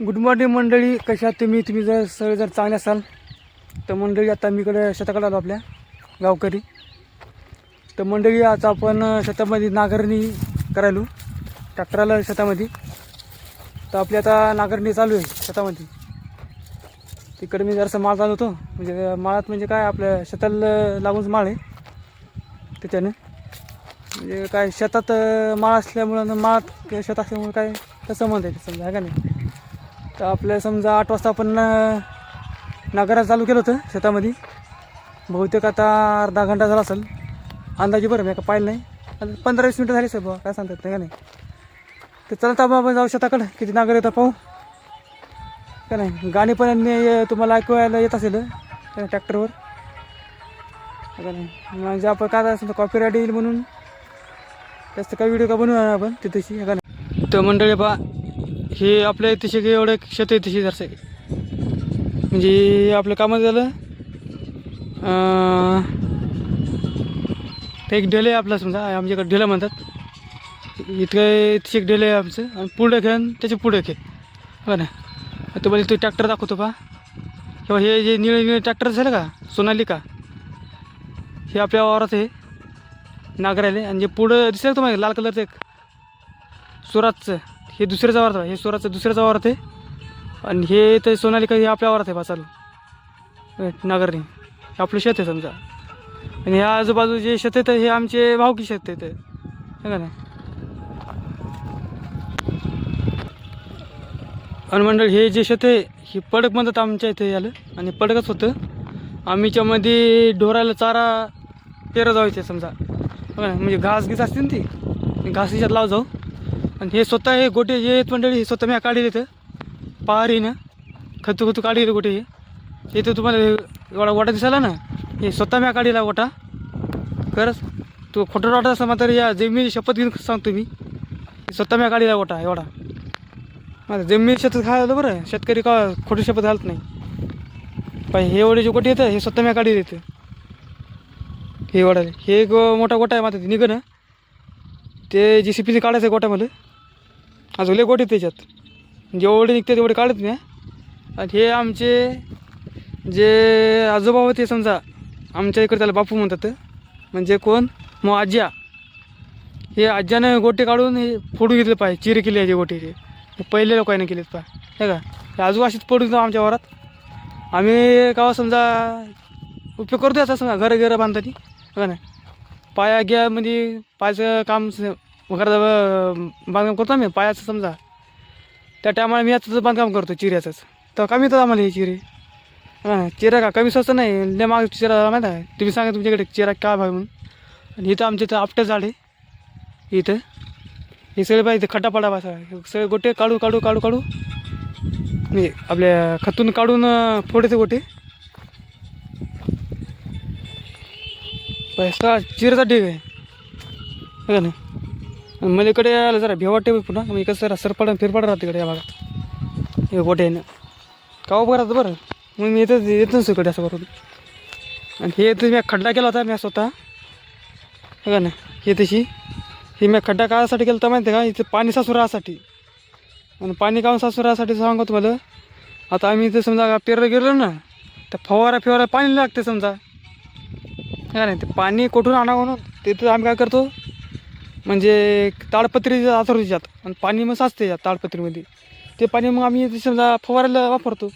Good morning मंडळी. कशा तुम्ही? तुम्ही जर सगळे जर चांगले असाल तर मंडळी आता मी इकडे शेताकडे आलो आपल्या गावकरी. तर मंडळी आता आपण शेतामध्ये नांगरणी करायलो. ट्रॅक्टराला शेतामध्ये. तर आपली आता नांगरणी चालू आहे शेतामध्ये. तिकडे मी जरासं माळ चालवतो म्हणजे माळात म्हणजे काय आपल्या शेताला लागूनच माळ आहे. त्याच्यानं. म्हणजे काय शेतात माळ असल्यामुळं माळात शेत असल्यामुळे काय तसं म्हणता येईल समजा आहे का नाही? तर आपल्या समजा आठ वाजता आपण अं, चालू केलं होतं शेतामध्ये. बहुतेक आता अर्धा घंटा झाला असेल. अंदाजे बरं मी का पाहिलं नाही. आणि पंधरा वीस मिनटं झाली सर बुवा काय सांगतात नाही का नाही? तर चला तर आपण जाऊ शेताकडं किती नांगर येतं पाहू. का नाही? गाणी पण मी तुम्हाला ऐकवायला येत असेल ट्रॅक्टरवर. का नाही? म्हणजे आपण काय असेल कॉपी राईट येईल म्हणून. जास्त काही व्हिडिओ का बनवू आपण तिथेशी का नाही? तर मंडळी बा हे आपल्या इथेशी काही एवढं क्षेत्र आहे. तिथे जरसं म्हणजे आपलं कामं झालं. ते एक डेले आहे आपला समजा आमच्याकडे ढेलं म्हणतात. इतकं इथे एक डेले आहे आमचं. आणि पुढे खेळ आणि त्याचे पुढं हो बघा ना तुम्हाला तो ट्रॅक्टर दाखवतो पहा. किंवा हे जे निळे निळे ट्रॅक्टर झालं का सोनालिका हे आपल्या वावरात आहे. नागराले आणि जे पुढं दिसेल तुम्हाला? लाल कलरचं एक. सुरातचं हे दुसऱ्याचा वावरात आहे. हे स्वराचं दुसऱ्याचा वावरात आहे. आणि हे तर सोनालिका हे आपल्या वावरात आहे बा चालू. नागरणी हे आपलं शेत आहे समजा. आणि ह्या आजूबाजू जे शेत आहेत हे आमचे भावकी शेत आहेत. का नाही? आणि मंडळ हे जे शेत आहे हे पडक म्हणतात आमच्या इथे आलं आणि पडकच होतं. आम्हीच्यामध्ये ढोराला चारा पेरं जायचं समजा. हो म्हणजे घास गीस असते ना ती. घास हिच्यात लाव जाऊ. आणि हे स्वतः हे गोटे जे आहेत मंडळी हे स्वतः मी काढले इथं. पहारी ना खतू खतू काढले गोटे हे. इथं तुम्हाला हे एवढा दिसायला ना हे स्वतः मी काढलेला गोटा खरंच तू खोटं वाटा असं मात्र या जमिनी शपथ घेऊन सांगतो मी. स्वतः मी काढलेला गोटा एवढा. माझं जमिनी शेतात खायला बरं शेतकरी का खोटी शपथ घालत नाही. पाय हे एवढे जे गोटे येतं हे स्वतः मी काढले येतं हे वडा हे एक मोठा गोटा आहे माझा ते ना. ते जी सी पीचे काढायचं आहे गोट्यामध्ये. अजून लय गोटे त्याच्यात. जेवढे निघते तेवढे काढत मी आणि हे आमचे जे आजोबा होते समजा आमच्या इकडे त्याला बापू म्हणतात. म्हणजे कोण? मग आज्या. हे आज्यानं गोटे काढून हे फोडून घेतले पाहिजे चिरे केले याचे गोटे हे. पहिले लोकांनी केलेत पाय. हे का? हे आजोबा अशीच पडून देतो आमच्या वरात. आम्ही का समजा उपयोग करतो याचा समजा घरं घरं बांधताना हो का नाही? पाया घ्या म्हणजे पायाचं काम घराचं बांधकाम करतो आम्ही पायाचं समजा. त्या टायमाला मी याचं बांधकाम करतो चिऱ्याचंच. तर कमी येतात आम्हाला हे चिरे. हां चिरा का कमी स्वस्त नाही लय माग चिरा माहीत आहे? तुम्ही सांगा तुमच्याकडे चिरा काय भाव म्हणून. आणि इथं आमच्या इथं आपटं झाड. आहे इथं. हे सगळे पाहिजे खड्डा पडा बसा सगळे गोटे काढू काढू काढू काढू. नाही आपल्या खतून काढून फोडायचे गोटे. पैसा चिरेचा ढीग आहे. का नाही मला इकडे यायला जरा भेव वाटते पुन्हा. मग कसं जरा सरपड फिरपड राहते इकडे या भागात. हे गोटे आहे ना का बरं राहतं बरं? मग मी येतच येत नसतो इकडे असं करून. आणि हे तर मी खड्डा केला होता मी स्वतः. है का नाही? हे तशी. हे मी खड्डा काढायसाठी केला होता माहिती आहे का? इथं पाणी सासू राहासाठी आणि पाणी काढून सासू राहासाठी सांगतो तुम्हाला? आता आम्ही इथं समजा पेरलं गेलो ना तर फवारा फिवारा पाणी लागते समजा. काय का नाही? ते पाणी कुठून आणावं ना तिथं आम्ही काय करतो? म्हणजे ताडपत्री जातो त्याच्यात आणि पाणी मग साचते या ताडपत्रीमध्ये. ते पाणी मग आम्ही समजा फवारायला वापरतो.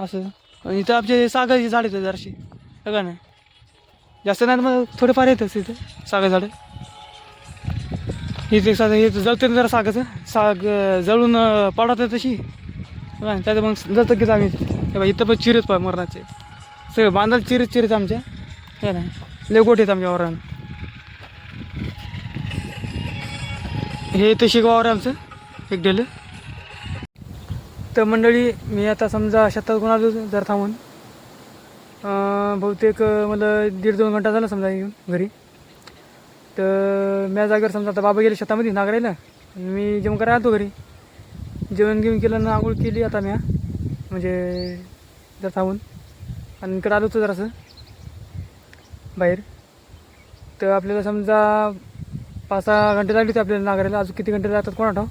असं. आणि इथं आमचे सागाची झाड येतं जराशी. बघा का नाही? जास्त नाही मग थोडेफार येतच इथं सागा झाडं. इथे साधं हे जळते ना जरा सागाचं साग जळून अं, तशी. है नाही? त्याचं मग जळतं की आम्ही बघा इथं पण चिरत पाय मरणाचे. सगळे बांधायला चिरत चिरत आमच्या. हे नाही? लय गोट आहेत आमच्या वावरानं. हे इथं शिकवावर आहे आमचं एक डेलं तर मंडळी मी आता समजा शेतात कोण आलो जर थांबून. बहुतेक मला दीड दोन घंटा झाला समजा येऊन घरी. तर मी जागेवर समजा आता बाबा गेले शेतामध्ये नागरायला. मी जेवण करायला आलो घरी. जेवण घेऊन केलं ना आंघोळ केली आता मी म्हणजे जर थांबून. आणि इकडं आलो होतो जरासं बाहेर. तर आपल्याला समजा पाच सहा घंटे लागले होते आपल्याला नागरायला अजून किती घंटे लागतात कोणा ठाव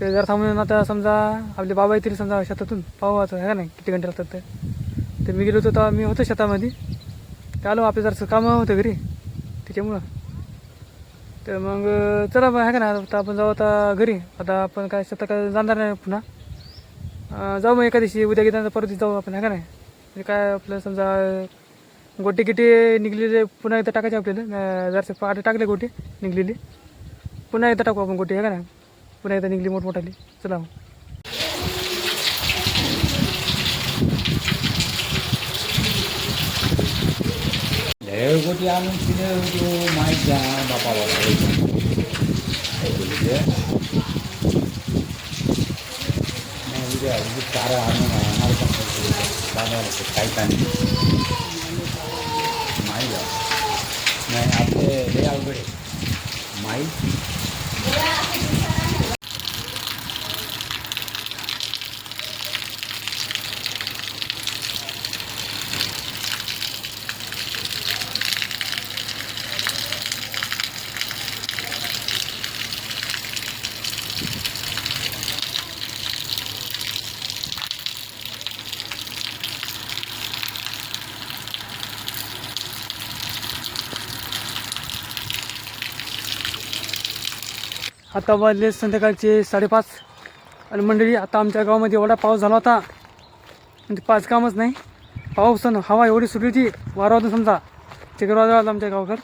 ते जर थांबून आता समजा आपले बाबा येतील समजा शेतातून. पाहू आता आहे का नाही? किती घंटे लागतात ते. तर मी गेलो होतो तेव्हा मी होतो शेतामध्ये. ते आलो आपले जरासं कामं होतं घरी. त्याच्यामुळं. तर मग चला बा आहे का ना आता आपण जाऊ आता घरी. आता आपण काय शेतात काय जाणार नाही पुन्हा. जाऊ मग एका दिवशी. उद्या गेल्यानंतर परत जाऊ आपण आहे का नाही? म्हणजे काय आपलं समजा गोटी गिटी निघलेले पुन्हा एकदा टाकायचे आपल्याला. अं, पहाटे टाकले गोटी निघलेली. पुन्हा एकदा टाकू आपण गोटी आहे का नाही? पुन्हा एकदा निघली मोठमोठाली. चला मग. गोटी आणून तिने हो, माहीत जा बापा बाबा चारा आणून काही काही नाही आपले लय अवघड आता वाजले संध्याकाळचे साडेपाच. आणि मंडळी आता आमच्या गावामध्ये एवढा पाऊस झाला होता. म्हणजे पाच कामच नाही. पाऊस आणि हवा एवढी सुटली होती. वारा होता समजा. चक्रवादळ आला आमच्या गावाकडं.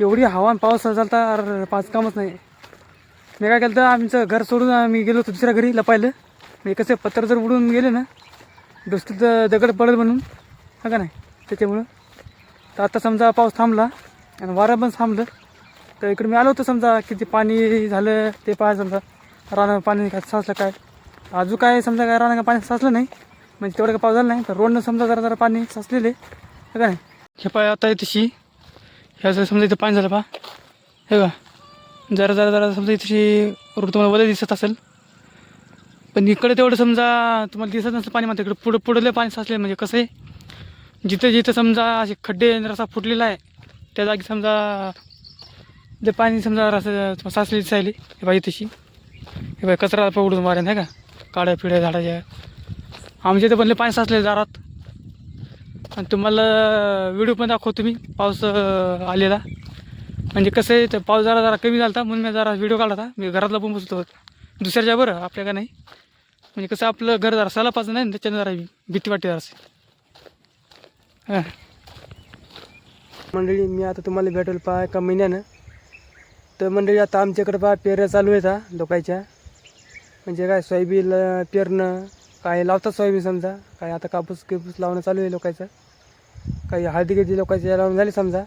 एवढी हवा आणि पाऊस झाला होता अर पाच कामच नाही. मी काय केलं तर आमचं घर सोडून आम्ही गेलो होतो दुसऱ्या घरी लपायलं. मी कसं पत्र जर उडून गेले ना दुसरीत दगड पडेल म्हणून. हा का नाही? त्याच्यामुळं. तर आता समजा पाऊस थांबला आणि वारा पण थांबलं. तर इकडे मी आलो होतो समजा किती पाणी झालं ते पाहा समजा. रानं पाणी काय साचलं काय? अजून काय समजा काय रानं पाणी साचलं नाही म्हणजे तेवढं काय पाऊस झाला नाही. तर रोडनं समजा जरा जरा पाणी साचलेले हे काय हे पाय आता आहे तशी. ह्या समजा इथं पाणी झालं पा हे का? जरा जरा जरा समजा इथशी रोड तुम्हाला वलं दिसत असेल. पण इकडे तेवढं समजा तुम्हाला दिसत नसेल पाणी मात्र इकडे पुढं पुढले पाणी साचले म्हणजे कसं आहे? जिथे जिथे समजा असे खड्डे रसा फुटलेला आहे त्या जागी समजा ते पाणी समजा असं साचली चालली हे बाई तशी. हे बाई कचरा पकडून मारेन आहे का? काड्या पिढ्या झाडाच्या. आमच्या इथे बनले पाणी साचले दारात. आणि तुम्हाला व्हिडिओ पण दाखवतो मी पाऊस आलेला. म्हणजे कसं आहे तर पाऊस जरा जरा कमी झाला होता म्हणून मी जरा व्हिडिओ काढला होता. मी घरातला पण बसतो दुसऱ्याच्या बरं आपल्या का नाही. म्हणजे कसं आपलं घर जरा सलापाचं नाही त्याच्यानं जरा भीती वाटते जराशी. हां. मंडळी मी आता तुम्हाला भेटेल पहा एका महिन्यानं? तर मंडळी आता आमच्याकडे पहा पेऱ्या चालू आहेत लोकायच्या लोकांच्या. म्हणजे काय सोयाबीन पेरणं काय लावतात सोयाबीन समजा. काय आता कापूस किपूस लावणं चालू आहे लोकायचं काही हळदी गिळदी लोकांच्या लावून झाली समजा.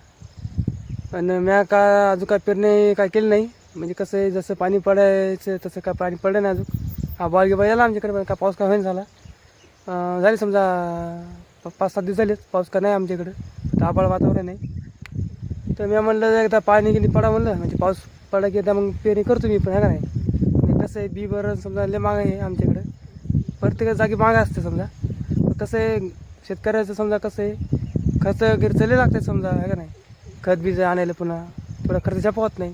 आणि म्या का अजून काय पेरणे काय केलं नाही. म्हणजे कसं आहे जसं पाणी पडायचं तसं काय पाणी पडलं नाही अजून. हा बाळ गे यायला आमच्याकडे पण काय पाऊस काय होईन झाला. झाले समजा पाच सात दिवस झालेत पाऊस का नाही आमच्याकडं. आबाळ वातावरण आहे. तर मी म्हणलं एकदा पाणी गेली पडा म्हणलं. म्हणजे पाऊस पडा की एकदा मग पेरणी करतो मी पण आहे का नाही? म्हणजे कसं आहे बी बरं समजा लय माग आहे आमच्याकडं. प्रत्येक जागी माग असते समजा. कसं आहे शेतकऱ्याचं समजा कसं आहे खर्च वगैरे चालले लागते समजा आहे का नाही? खत बीज आणायला पुन्हा थोडा खर्च जाप नाही.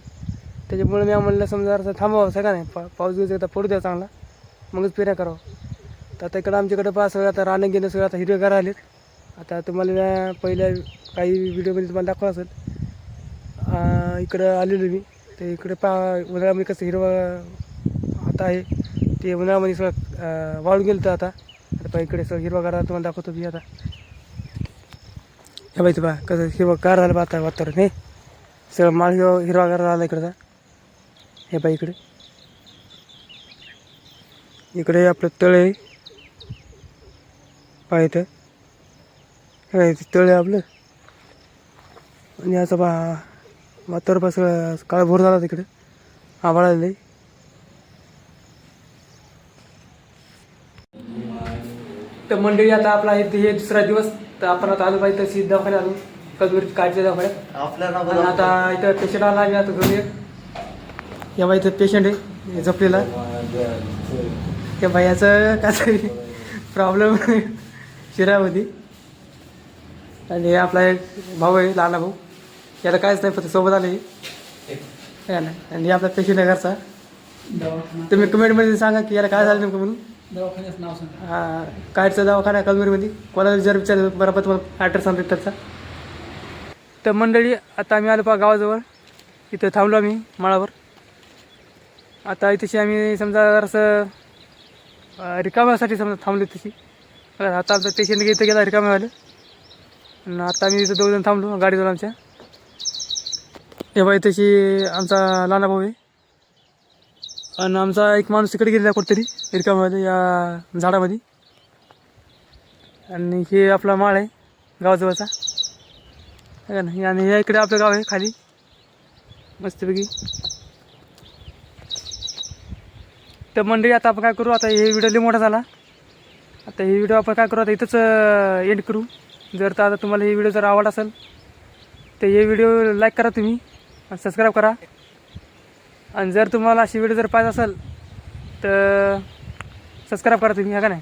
त्याच्यामुळे मी म्हणलं समजा असं थांबावं असं का नाही? पा पाऊस गिऊस एकदा पडू द्या चांगला. मगच पेऱ्या करावं. तर आता इकडं आमच्याकडं पहा सगळं आता रानं गेलं सगळं आता हिरवेगार आलेत. आता तुम्हाला पहिल्या काही व्हिडिओमध्ये तुम्हाला दाखवा असेल. इकडं आलेलो मी. ते इकडे पा उन्हाळ्यामध्ये कसं हिरवं आता आहे. ते उन्हाळ्यामध्ये सगळं वाळून गेलं तर आता. आता पहा इकडे सगळं हिरवागार तुम्हाला दाखवतो मी आता. हे बाई बा कसं हिरवगार झालं बा आता वातावरण हे. सगळं माळ हिरवा हिरवागार झाला इकडचा हे बाई इकडे. इकडे आपलं तळ आहे. पहा इथं. हे तळ आहे आपलं. आणि असं बा वातावरण बा सगळं काळभोर झाला तिकडे. आभाळ आलेलं तर मंडळी आता आपला हे हे दुसरा दिवस. तर आपण आता आलो पाहिजे तशी दवाखान्यात आलो. कधीवर काळजी दवाखान्यात. आपल्याला आता इथं पेशंट आला आम्ही आता घरी. या बाई इथं पेशंट आहे. हे झोपलेला. त्या बाईचं काहीतरी प्रॉब्लेम शिरामध्ये. आणि हे आपला एक भाऊ आहे लहान भाऊ. याला काहीच नाही फक्त सोबत आले. हे ना आणि आपला पेशंट आहे घरचा. तुम्ही कमेंटमध्ये सांगा की याला काय झालं नेमकं म्हणून. दवाखान्याचं नाव सांगा. हा, कायचा दवाखाना कलमेरमध्ये. कोणाला जर विचार बरोबर तुम्हाला ॲड्रेस सांगतो त्याचा. तर मंडळी आता आम्ही आलो पा गावाजवळ. इथं थांबलो आम्ही माळावर. आता इथेशी आम्ही समजा जरासं अं, रिकाम्यासाठी समजा थांबलो तशी आता आमचं स्टेशन इथं गेला रिकाम्या आणि आता आम्ही इथं दोघं जण थांबलो गाडीवर आमच्या. हे बाई तशी आमचा लहाना भाऊ आहे. आणि आमचा एक माणूस तिकडे गेलेला कुठेतरी इरकामध्ये या झाडामध्ये. आणि हे आपला माळ आहे गावाजवळचा. का नाही? आणि ह्या इकडे आपलं गाव आहे खाली. मस्तपैकी. तर मंडळी आता आपण काय करू? आता हे व्हिडिओ लई मोठा झाला. आता हे व्हिडिओ आपण काय करू? आता इथंच एंड करू. जर तर आता तुम्हाला हे व्हिडिओ जर आवड असेल तर हे व्हिडिओ लाईक करा तुम्ही. आणि सबस्क्राईब करा. आणि जर तुम्हाला अशी व्हिडिओ जर पाहिजे असेल तर सबस्क्राईब करा तुम्ही हा का नाही?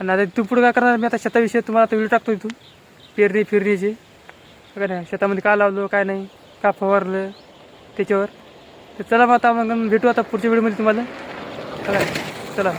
आणि आता तू पुढे काय करणार? मी आता शेताविषयी तुम्हाला आता व्हिडिओ टाकतो इथून. पेरणी फिरणीची. का नाही? शेतामध्ये काय लावलं काय नाही का फवारलं त्याच्यावर. तर चला मग आता मग भेटू आता पुढच्या व्हिडिओमध्ये तुम्हाला. चला.